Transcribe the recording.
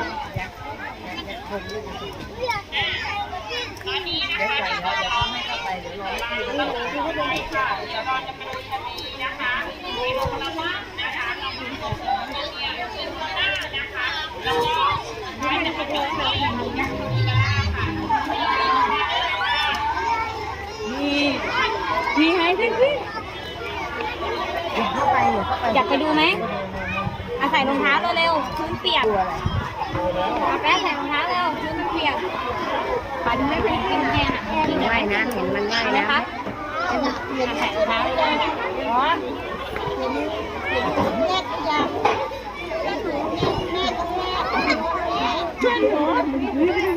อยากไปอยากไปดูไหม อาใส่รองเท้าเร็วๆพื้นเปียกอาแป๊ะใส่รองเท้าเร็วพื้นเปียกปันไม่เป็นกินแค่น่ะกินไม่นะเห็นมันไม่นะคะใส่รองเท้าเร็วอ๋อแม่ตรงแม่